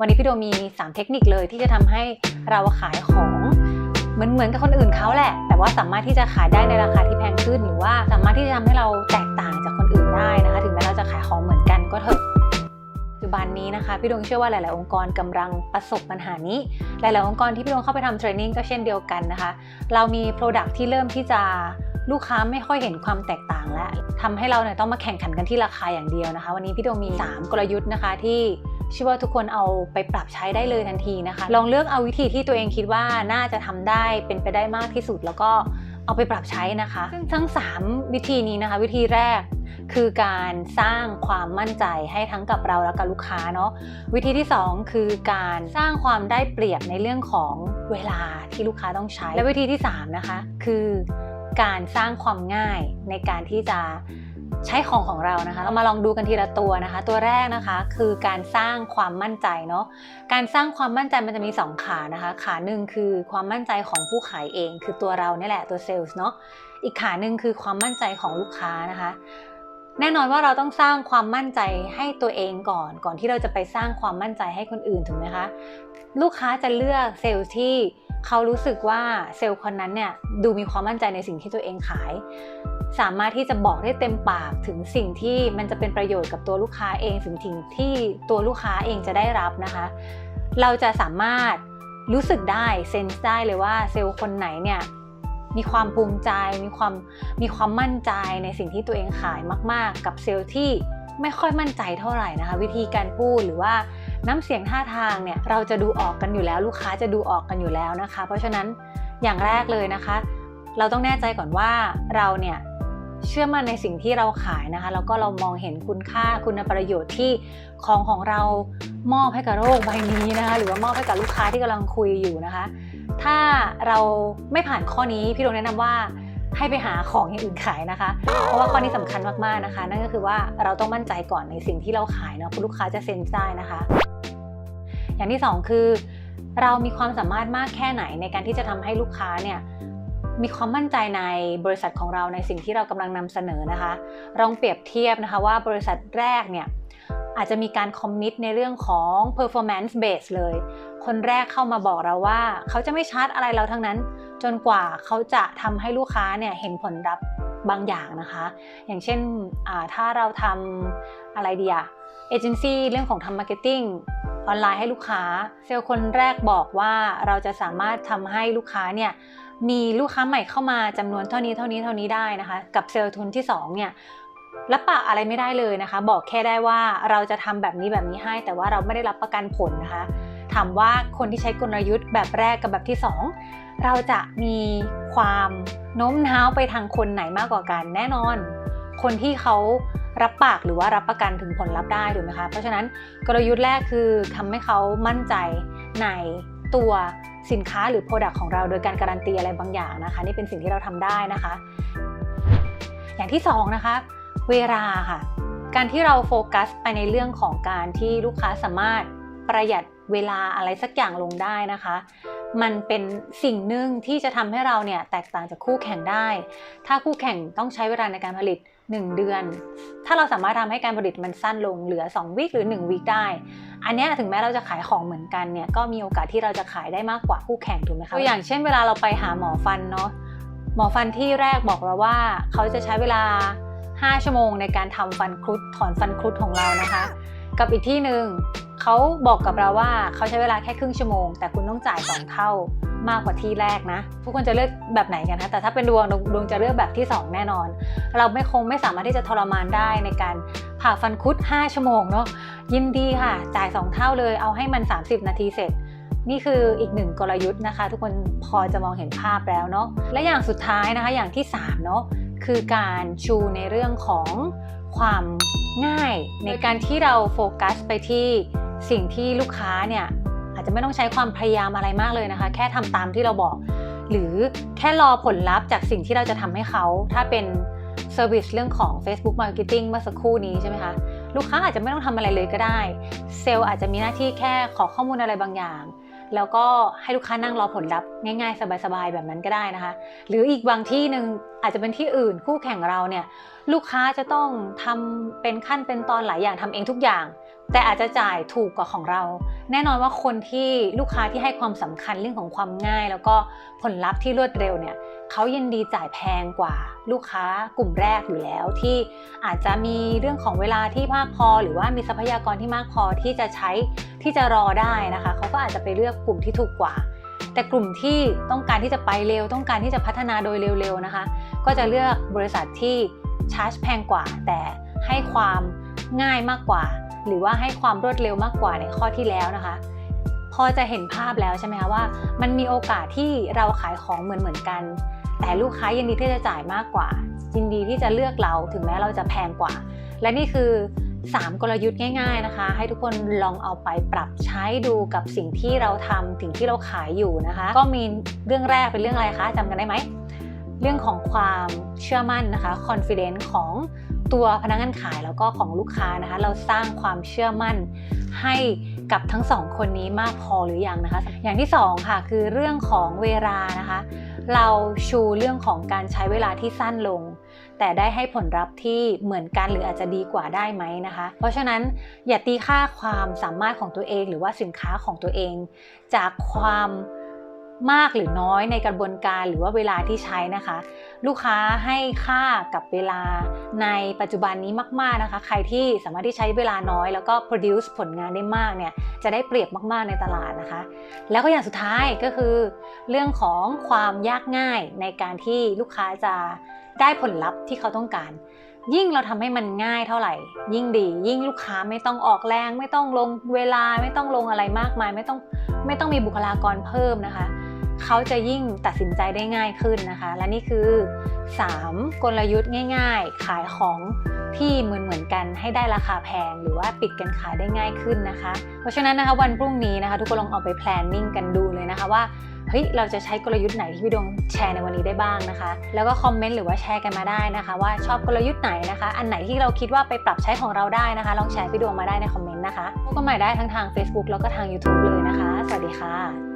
วันนี้พี่โดมี 3 เทคนิคเลยที่จะทำให้เราขายของเหมือนเหมือนกับคนอื่นเขาแหละ แต่ว่าสามารถที่จะขายได้ในราคาที่แพงขึ้นหรือว่าสามารถที่จะทำให้เราแตกต่างจากคนอื่นได้นะคะ ถึงแม้เราจะขายของเหมือนกันก็เถอะปัจจุบันนี้นะคะพี่ดวงเชื่อว่าหลาย ๆ องค์กรกำลังประสบปัญหานี้ หลาย ๆ องค์กรที่พี่ดวงเข้าไปทำเทรนนิ่งก็เช่นเดียวกันนะคะ เรามี Product ที่เริ่มที่จะลูกค้าไม่ค่อยเห็นความแตกต่างแล้วทำให้เราเนี่ยต้องมาแข่งขันกันที่ราคาอย่างเดียวนะคะ วันนี้พี่ดวงมี 3 กลยุทธ์นะคะที่ เชื่อว่าทุกคนเอาไปปรับใช้ได้เลยทันทีนะคะ ลองเลือกเอาวิธีที่ตัวเองคิดว่าน่าจะทำได้เป็นไปได้มากที่สุดแล้วก็เอาไปปรับใช้นะคะ ซึ่งทั้ง 3 วิธีนี้นะคะ วิธีแรกคือการสร้างความมั่นใจให้ทั้งกับเราและกับลูกค้าเนาะวิธีที่ 2 คือการสร้างความได้เปรียบในเรื่องของเวลาที่ลูกค้าต้องใช้ และวิธีที่ 3 นะคะ คือการสร้างความง่ายในการที่จะ ใช้ของของเรานะคะ เรามาลองดูกันทีละตัวนะคะ ตัวแรกนะคะคือการสร้างความมั่นใจเนาะการสร้างความมั่นใจมันจะมี 2 ขานะคะ ขาหนึ่งคือความมั่นใจของผู้ขายเอง คือตัวเราเนี่ยแหละตัวเซลล์เนาะอีกขาหนึ่งคือความมั่นใจของลูกค้านะคะแน่นอนว่าเราต้องสร้างความมั่นใจให้ตัวเองก่อน ก่อนที่เราจะไปสร้างความมั่นใจให้คนอื่นถูกไหมคะ ลูกค้าจะเลือกเซลล์ที่ เขารู้สึกว่าเซลล์คนนั้นเนี่ยดูมีความมั่นใจในสิ่งที่ตัวเองขาย สามารถที่จะบอกได้เต็มปากถึงสิ่งที่มันจะเป็นประโยชน์กับตัวลูกค้าเองถึงสิ่งที่ตัวลูกค้าเองจะได้รับนะคะ เราจะสามารถรู้สึกได้เซนส์ได้เลยว่าเซลล์คนไหนเนี่ยมีความภูมิใจมีความมีความมั่นใจในสิ่งที่ตัวเองขายมาก ๆ กับเซลล์ที่ไม่ค่อยมั่นใจเท่าไหร่นะคะ วิธีการพูดหรือว่า น้ำเสียงท่าทางเนี่ยเราจะดูออกกันอยู่แล้ว ลูกค้าจะดูออกกันอยู่แล้วนะคะ เพราะฉะนั้นอย่างแรกเลยนะคะ เราต้องแน่ใจก่อนว่าเราเนี่ยเชื่อมั่นในสิ่งที่เราขายนะคะแล้วก็เรามองเห็นคุณค่าคุณประโยชน์ที่ของของเรามอบให้กับโลกใบนี้นะคะหรือว่ามอบให้กับลูกค้าที่กำลังคุยอยู่นะคะ ถ้าเราไม่ผ่านข้อนี้พี่โดงแนะนำว่าให้ไปหาของอย่างอื่นขายนะคะ เพราะว่าข้อนี้สำคัญมากๆนะคะ นั่นก็คือว่าเราต้องมั่นใจก่อนในสิ่งที่เราขายเนาะคุณลูกค้าจะเซ็นได้นะคะ อย่างที่สองคือ เรามีความสามารถมากแค่ไหนในการที่จะทำให้ลูกค้าเนี่ยมีความมั่นใจในบริษัทของเราในสิ่งที่เรากำลังนำเสนอนะคะลองเปรียบเทียบนะคะว่าบริษัทแรกเนี่ยอาจจะมีการคอมมิตในเรื่องของ performance base เลย คนแรกเข้ามาบอกเราว่า เขาจะไม่ชาร์จอะไรเราทั้งนั้น จนกว่าเขาจะทำให้ลูกค้าเนี่ยเห็นผลลัพธ์บางอย่างนะคะ อย่างเช่นถ้าเราทำอะไรดีอะเอเจนซี่เรื่องของทำมาร์เก็ตติ้ง ออนไลน์ให้ลูกค้า เซลล์คนแรกบอกว่าเราจะสามารถทำให้ลูกค้าเนี่ยมีลูกค้าใหม่เข้ามาจำนวนเท่านี้เท่านี้เท่านี้ได้นะคะ กับเซลล์ทุนที่2เนี่ยรับปากอะไรไม่ได้เลยนะคะ บอกแค่ได้ว่าเราจะทำแบบนี้แบบนี้ให้ แต่ว่าเราไม่ได้รับประกันผลนะคะ ถามว่าคนที่ใช้กลยุทธ์แบบแรกกับแบบที่ 2 เราจะมีความโน้มน้าวไปทางคนไหนมากกว่ากันแน่นอน คนที่เขา รับปากหรือว่ารับประกันถึงผลลัพธ์ได้ถูกไหมคะ เพราะฉะนั้นกลยุทธ์แรกคือทำให้เขามั่นใจในตัวสินค้าหรือ Product ของเราโดยการการันตีอะไรบางอย่างนะคะ นี่เป็นสิ่งที่เราทำได้นะคะ อย่างที่2นะคะเวลาค่ะ การที่เราโฟกัสไปในเรื่องของการที่ลูกค้าสามารถประหยัดเวลาอะไรสักอย่างลงได้นะคะ มันเป็นสิ่งหนึ่งที่จะทำให้เราเนี่ยแตกต่างจากคู่แข่งได้ ถ้าคู่แข่งต้องใช้เวลาในการผลิต 1 เดือน ถ้าเราสามารถทำให้การผลิตมันสั้นลงเหลือ 2 วีคหรือ 1 วีคได้ อันนี้ถึงแม้เราจะขายของเหมือนกันเนี่ยก็มีโอกาสที่เราจะขายได้มากกว่าคู่แข่งถูกไหมคะตัวอย่างเช่นเวลาเราไปหาหมอฟันเนาะหมอฟันที่แรกบอกเราว่า เขาจะใช้เวลา 5 ชั่วโมงในการทำฟันครุดถอนฟันครุดของเรานะคะ กับอีกที่หนึ่งเขาบอกกับเราว่าเขาใช้เวลาแค่ครึ่งชั่วโมง แต่คุณต้องจ่าย2เท่า มากกว่าที่แรกนะ ทุกคนจะเลือกแบบไหนกันนะ แต่ถ้าเป็นดวงดวงจะเลือกแบบที่ 2 แน่นอน เราไม่คงไม่สามารถที่จะทรมานได้ในการผ่าฟันคุด 5 ชั่วโมงเนาะยินดีค่ะ จ่าย 2 เท่าเลยเอาให้มัน 30 นาทีเสร็จ นี่คืออีกหนึ่งกลยุทธ์นะคะ ทุกคนพอจะมองเห็นภาพแล้วเนาะและอย่างสุดท้ายนะคะอย่างที่3เนาะคือการชูในเรื่องของความง่าย ในการที่เราโฟกัสไปที่สิ่งที่ลูกค้าเนี่ย จจะไม่ต้องใช้ความพยายามอะไรมากเลยนะคะ แค่ทำตามที่เราบอก หรือแค่รอผลลัพธ์จากสิ่งที่เราจะทำให้เขาถ้าเป็นเซอร์วิสเรื่องของ Facebook Marketing เมื่อสักครู่นี้ใช่ไหมคะ ลูกค้าอาจจะไม่ต้องทำอะไรเลยก็ได้ เซลล์อาจจะมีหน้าที่แค่ขอข้อมูลอะไรบางอย่าง แล้วก็ให้ลูกค้านั่งรอผลลัพธ์ง่ายๆ สบายๆ แบบนั้นก็ได้นะคะ หรืออีกบางที่หนึ่งอาจจะเป็นที่อื่นคู่แข่งเราเนี่ย ลูกค้าจะต้องทำเป็นขั้นเป็นตอนหลายอย่างทำเองทุกอย่าง แต่อาจจะจ่ายถูกกว่าของเรา แน่นอนว่าคนที่ลูกค้าที่ให้ความสำคัญเรื่องของความง่าย แล้วก็ผลลัพธ์ที่รวดเร็วเนี่ยเขายินดีจ่ายแพงกว่าลูกค้ากลุ่มแรกอยู่แล้ว ที่อาจจะมีเรื่องของเวลาที่มากพอ หรือว่ามีทรัพยากรที่มากพอที่จะใช้ที่จะรอได้นะคะเขาก็อาจจะไปเลือกกลุ่มที่ถูกกว่า แต่กลุ่มที่ต้องการที่จะไปเร็ว ต้องการที่จะพัฒนาโดยเร็วๆนะคะ ก็จะเลือกบริษัทที่ชาร์จแพงกว่า แต่ให้ความง่ายมากกว่า หรือว่าให้ความรวดเร็วมากกว่าในข้อที่แล้วนะคะ พอจะเห็นภาพแล้วใช่ไหมคะว่า มันมีโอกาสที่เราขายของเหมือนเหมือนกัน แต่ลูกค้ายินดีที่จะจ่ายมากกว่ายินดีที่จะเลือกเราถึงแม้เราจะแพงกว่า และนี่คือ 3 กลยุทธ์ง่ายๆนะคะ ให้ทุกคนลองเอาไปปรับใช้ดูกับสิ่งที่เราทำสิ่งที่เราขายอยู่นะคะ ก็มีเรื่องแรกเป็นเรื่องอะไรคะจำกันได้ไหมเรื่องของความเชื่อมั่นนะคะ confidence ของ ตัวพนักงานขายแล้วก็ของลูกค้านะคะ เราสร้างความเชื่อมั่นให้กับทั้งสองคนนี้มากพอหรือยังนะคะ อย่างที่สองค่ะคือเรื่องของเวลานะคะ เราชูเรื่องของการใช้เวลาที่สั้นลง แต่ได้ให้ผลลัพธ์ที่เหมือนกันหรืออาจจะดีกว่าได้ไหมนะคะ เพราะฉะนั้นอย่าตีค่าความสามารถของตัวเอง หรือว่าสินค้าของตัวเอง จากความ มากหรือน้อยในกระบวนการหรือว่าเวลาที่ใช้นะคะ ลูกค้าให้ค่ากับเวลาในปัจจุบันนี้มาก ๆนะคะ ใครที่สามารถที่ใช้เวลาน้อย แล้วก็ produce ผลงานได้มากเนี่ยจะได้เปรียบมาก ๆในตลาดนะคะ แล้วก็อย่างสุดท้ายก็คือ เรื่องของความยากง่ายในการที่ลูกค้าจะได้ผลลัพธ์ที่เขาต้องการ ยิ่งเราทำให้มันง่ายเท่าไหร่ ยิ่งดี ยิ่งลูกค้าไม่ต้องออกแรง ไม่ต้องลงเวลาไม่ต้องลงอะไรมากมาย ไม่ต้องไม่ต้องมีบุคลากรเพิ่มนะคะ เขาจะยิ่งตัดสินใจได้ง่ายขึ้นนะคะ และนี่คือ 3 กลยุทธ์ง่าย ๆ ขายของที่เหมือนเหมือนๆกันให้ได้ราคาแพงหรือว่าปิดกันขายได้ง่ายขึ้นนะคะ เพราะฉะนั้นนะคะวันพรุ่งนี้นะคะทุกคนลองเอาไป planning กันดูเลยนะคะว่าเฮ้ยเราจะใช้กลยุทธ์ไหนที่พี่ดวงแชร์ในวันนี้ได้บ้างนะคะ แล้วก็คอมเมนต์หรือว่าแชร์กันมาได้นะคะ ว่าชอบกลยุทธ์ไหนนะคะ อันไหนที่เราคิดว่าไปปรับใช้ของเราได้นะคะ ลองแชร์พี่ดวงมาได้ในคอมเมนต์นะคะพบกันใหม่ได้ทั้งทาง Facebook แล้วก็ทาง YouTube เลยนะคะ สวัสดีค่ะ